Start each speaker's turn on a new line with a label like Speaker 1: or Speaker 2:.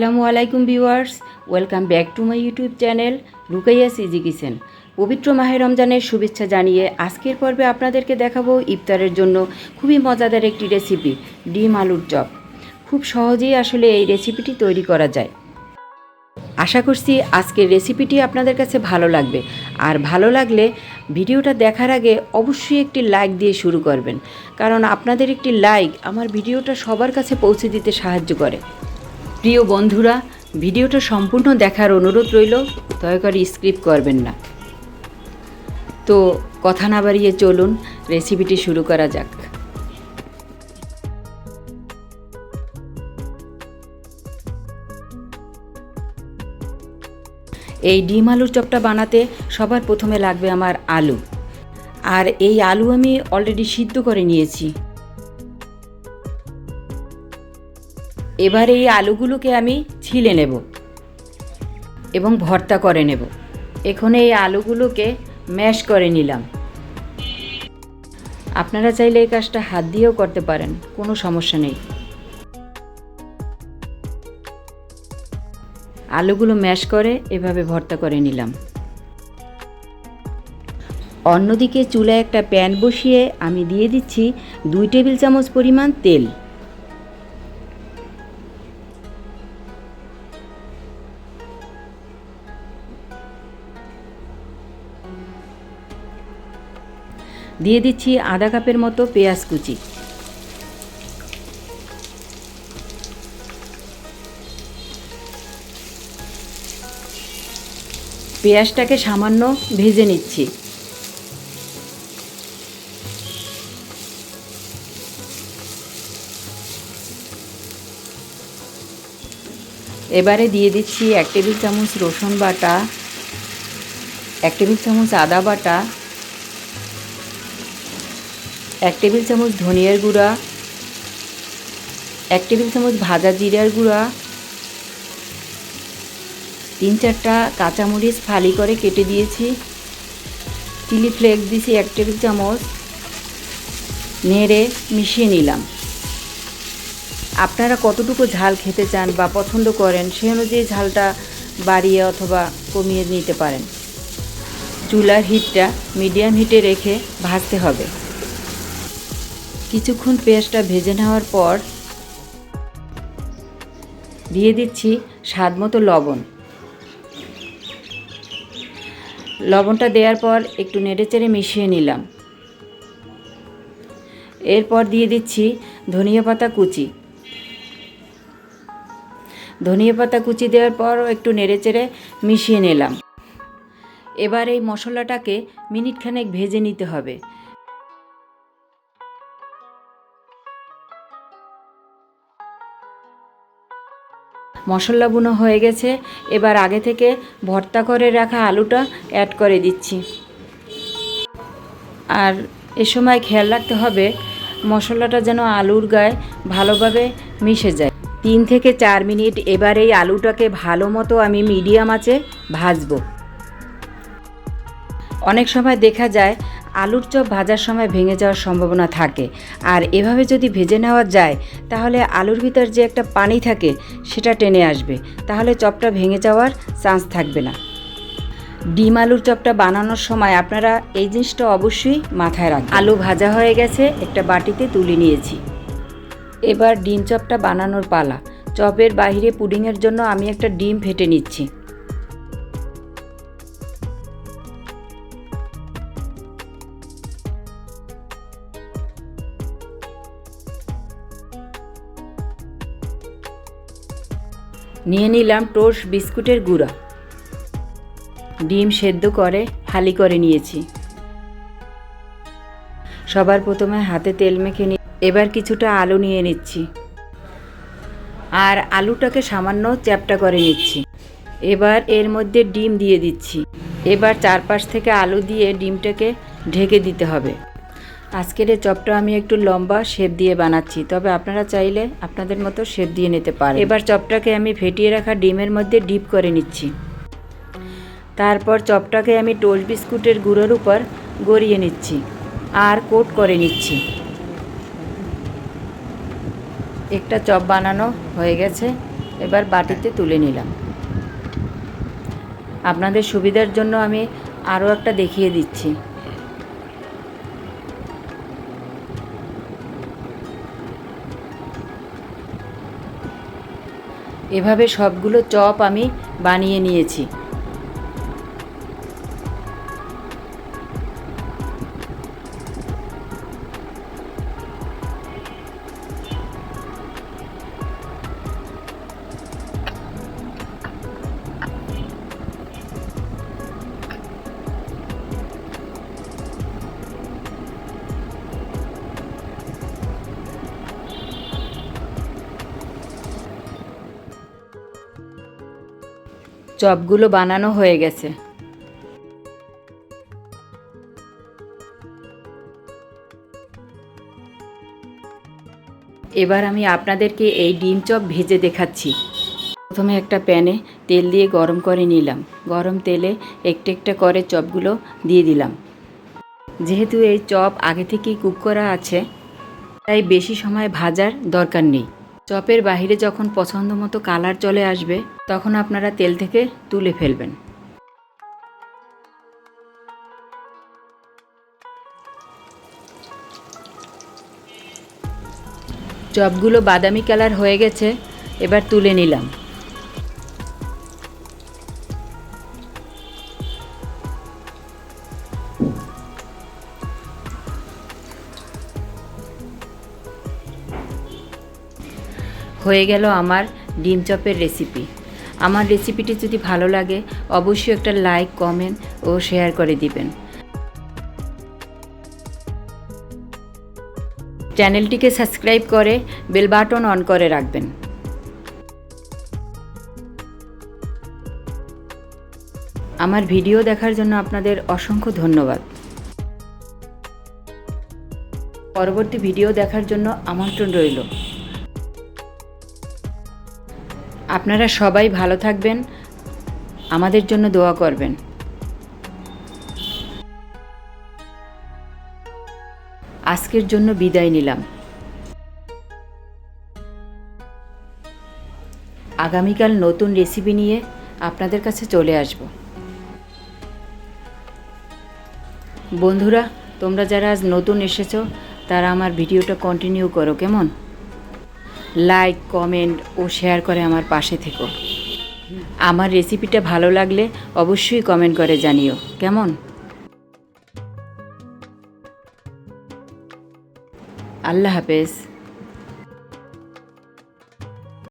Speaker 1: আসসালামু আলাইকুম viewers, welcome back to my YouTube channel Rukaiya CG kitchen. পবিত্র মাহে রমজানের শুভেচ্ছা জানিয়ে আজকের পর্বে আপনাদেরকে দেখাবো ইফতারের জন্য খুবই মজাদার একটি রেসিপি, ডিম আলুর চপ। খুব সহজেই আসলে এই রেসিপিটি তৈরি করা যায়। আশা করছি আজকের রেসিপিটি আপনাদের কাছে ভালো লাগবে। আর ভালো লাগলে ভিডিওটা দেখার আগে অবশ্যই একটি লাইক দিয়ে শুরু করবেন, কারণ আপনাদের একটি লাইক আমার ভিডিওটা সবার কাছে পৌঁছে দিতে সাহায্য করে। প্রিয় বন্ধুরা, ভিডিওটা সম্পূর্ণ দেখার অনুরোধ রইল, দয়া করে স্ক্রিপ করবেন না। তো কথা না বাড়িয়ে চলুন, রেসিপিটি শুরু করা যাক। এই ডিম আলুর চপটা বানাতে সবার প্রথমে লাগবে আমার আলু। আর এই আলু আমি অলরেডি সিদ্ধ করে নিয়েছি। এবার এই আলুগুলোকে আমি ছিলে নেব এবং ভর্তা করে নেব। এখন এই আলুগুলোকে ম্যাশ করে নিলাম। আপনারা চাইলে এই কাজটা হাত দিয়েও করতে পারেন, কোনো সমস্যা নেই। আলুগুলো ম্যাশ করে এভাবে ভর্তা করে নিলাম। অন্যদিকে চুলায় একটা প্যান বসিয়ে আমি দিয়ে দিচ্ছি দুই টেবিল চামচ পরিমাণ তেল। দিয়ে দিচ্ছি আধা কাপের মতো পেঁয়াজ কুচি। পেঁয়াজটাকে সামান্য ভেজে নিচ্ছি। এবারে দিয়ে দিচ্ছি এক টেবিল চামচ রসুন বাটা, এক টেবিল চামচ আদা বাটা এক টেবিল চামচ ধনিয়ার গুঁড়া, এক টেবিল চামচ ভাজা জিরার গুঁড়া, তিন চারটা কাঁচামরিচ ফালি করে কেটে দিয়েছি। চিলি ফ্লেক্স দিয়েছি এক টেবিল চামচ। নেড়ে মিশিয়ে নিলাম। আপনারা কতটুকু ঝাল খেতে চান বা পছন্দ করেন, সে অনুযায়ী ঝালটা বাড়িয়ে অথবা কমিয়ে নিতে পারেন। চুলার হিটটা মিডিয়াম হিটে রেখে ভাজতে হবে। কিছুক্ষণ পেঁয়াজটা ভেজে নেওয়ার পর দিয়ে দিচ্ছি স্বাদ মতো লবণ। লবণটা দেওয়ার পর একটু নেড়েচেড়ে মিশিয়ে নিলাম। এরপর দিয়ে দিচ্ছি ধনিয়া পাতা কুচি। ধনিয়া পাতা কুচি দেওয়ার পর একটু নেড়েচেড়ে মিশিয়ে নিলাম। এবার এই মশলাটাকে মিনিটখানেক ভেজে নিতে হবে। মশলা বুনো হয়ে গেছে। এবার আগে থেকে ভর্তা করে রাখা আলুটা অ্যাড করে দিচ্ছি। আর এ সময় খেয়াল রাখতে হবে, মশলাটা যেন আলুর গায়ে ভালোভাবে মিশে যায়। তিন থেকে চার মিনিট এবার এই আলুটাকে ভালো মতো আমি মিডিয়াম আঁচে ভাজবো। অনেক সময় দেখা যায় আলুর চপ ভাজার সময় ভেঙে যাওয়ার সম্ভাবনা থাকে। আর এভাবে যদি ভেজে নেওয়া যায়, তাহলে আলুর ভিতর যে একটা পানি থাকে, সেটা টেনে আসবে। তাহলে চপটা ভেঙে যাওয়ার চান্স থাকবে না। ডিম আলুর চপটা বানানোর সময় আপনারা এই জিনিসটা অবশ্যই মাথায় রাখবেন। আলু ভাজা হয়ে গেছে, একটা বাটিতে তুলে নিয়েছি। এবার ডিম চপটা বানানোর পালা। চপের বাইরে পুডিংয়ের জন্য আমি একটা ডিম ফেটে নিচ্ছি। নিয়ে নিলাম টোস্ট বিস্কুটের গুঁড়া। ডিম সেদ্ধ করে, হালি করে নিয়েছি। সবার প্রথমে হাতে তেল মেখে নি এবার কিছুটা আলু নিয়ে নিচ্ছি। আর আলুটাকে সামান্য চ্যাপটা করে নিচ্ছি। এবার এর মধ্যে ডিম দিয়ে দিচ্ছি। এবার চারপাশ থেকে আলু দিয়ে ডিমটাকে ঢেকে দিতে হবে। আজকের এই চপটা আমি একটু লম্বা শেপ দিয়ে বানাচ্ছি, তবে আপনারা চাইলে আপনাদের মতো শেপ দিয়ে নিতে পারেন। এবার চপটাকে আমি ফেটিয়ে রাখা ডিমের মধ্যে ডিপ করে নিচ্ছি। তারপর চপটাকে আমি টোস্ট বিস্কুটের গুঁড়োর উপর গড়িয়ে নিচ্ছি আর কোট করে নিচ্ছি। একটা চপ বানানো হয়ে গেছে, এবার বাটিতে তুলে নিলাম। আপনাদের সুবিধার জন্য আমি আরও একটা দেখিয়ে দিচ্ছি। এভাবে সবগুলো চপ আমি বানিয়ে নিয়েছি। চপগুলো বানানো হয়ে গেছে। এবার আমি আপনাদেরকে এই ডিম চপ ভেজে দেখাচ্ছি। প্রথমে একটা প্যানে তেল দিয়ে গরম করে নিলাম। গরম তেলে একটা একটা করে চপগুলো দিয়ে দিলাম। যেহেতু এই চপ আগে থেকেই কুক করা আছে, তাই বেশি সময় ভাজার দরকার নেই। চপের বাহিরে যখন পছন্দ মতো কালার চলে আসবে, তখন আপনারা তেল থেকে তুলে ফেলবেন। চপগুলো বাদামি কালার হয়ে গেছে, এবার তুলে নিলাম। হয়ে গেল আমার ডিম চপের রেসিপি আমার রেসিপিটি যদি ভালো লাগে, অবশ্যই একটা লাইক কমেন্ট ও শেয়ার করে দিবেন। চ্যানেলটিকে সাবস্ক্রাইব করে বেল বাটন অন করে রাখবেন। আমার ভিডিও দেখার জন্য আপনাদের অসংখ্য ধন্যবাদ। পরবর্তী ভিডিও দেখার জন্য আমন্ত্রণ রইল। আপনারা সবাই ভালো থাকবেন। আমাদের জন্য দোয়া করবেন। আজকের জন্য বিদায় নিলাম। আগামীকাল নতুন রেসিপি নিয়ে আপনাদের কাছে চলে আসব। বন্ধুরা, তোমরা যারা আজ নতুন এসেছ, তারা আমার ভিডিওটা কন্টিনিউ করো, কেমন? লাইক কমেন্ট ও শেয়ার করে আমার পাশে থেকো। আমার রেসিপিটা ভালো লাগলে অবশ্যই কমেন্ট করে জানিও। কেমন? আল্লাহ হাফেজ।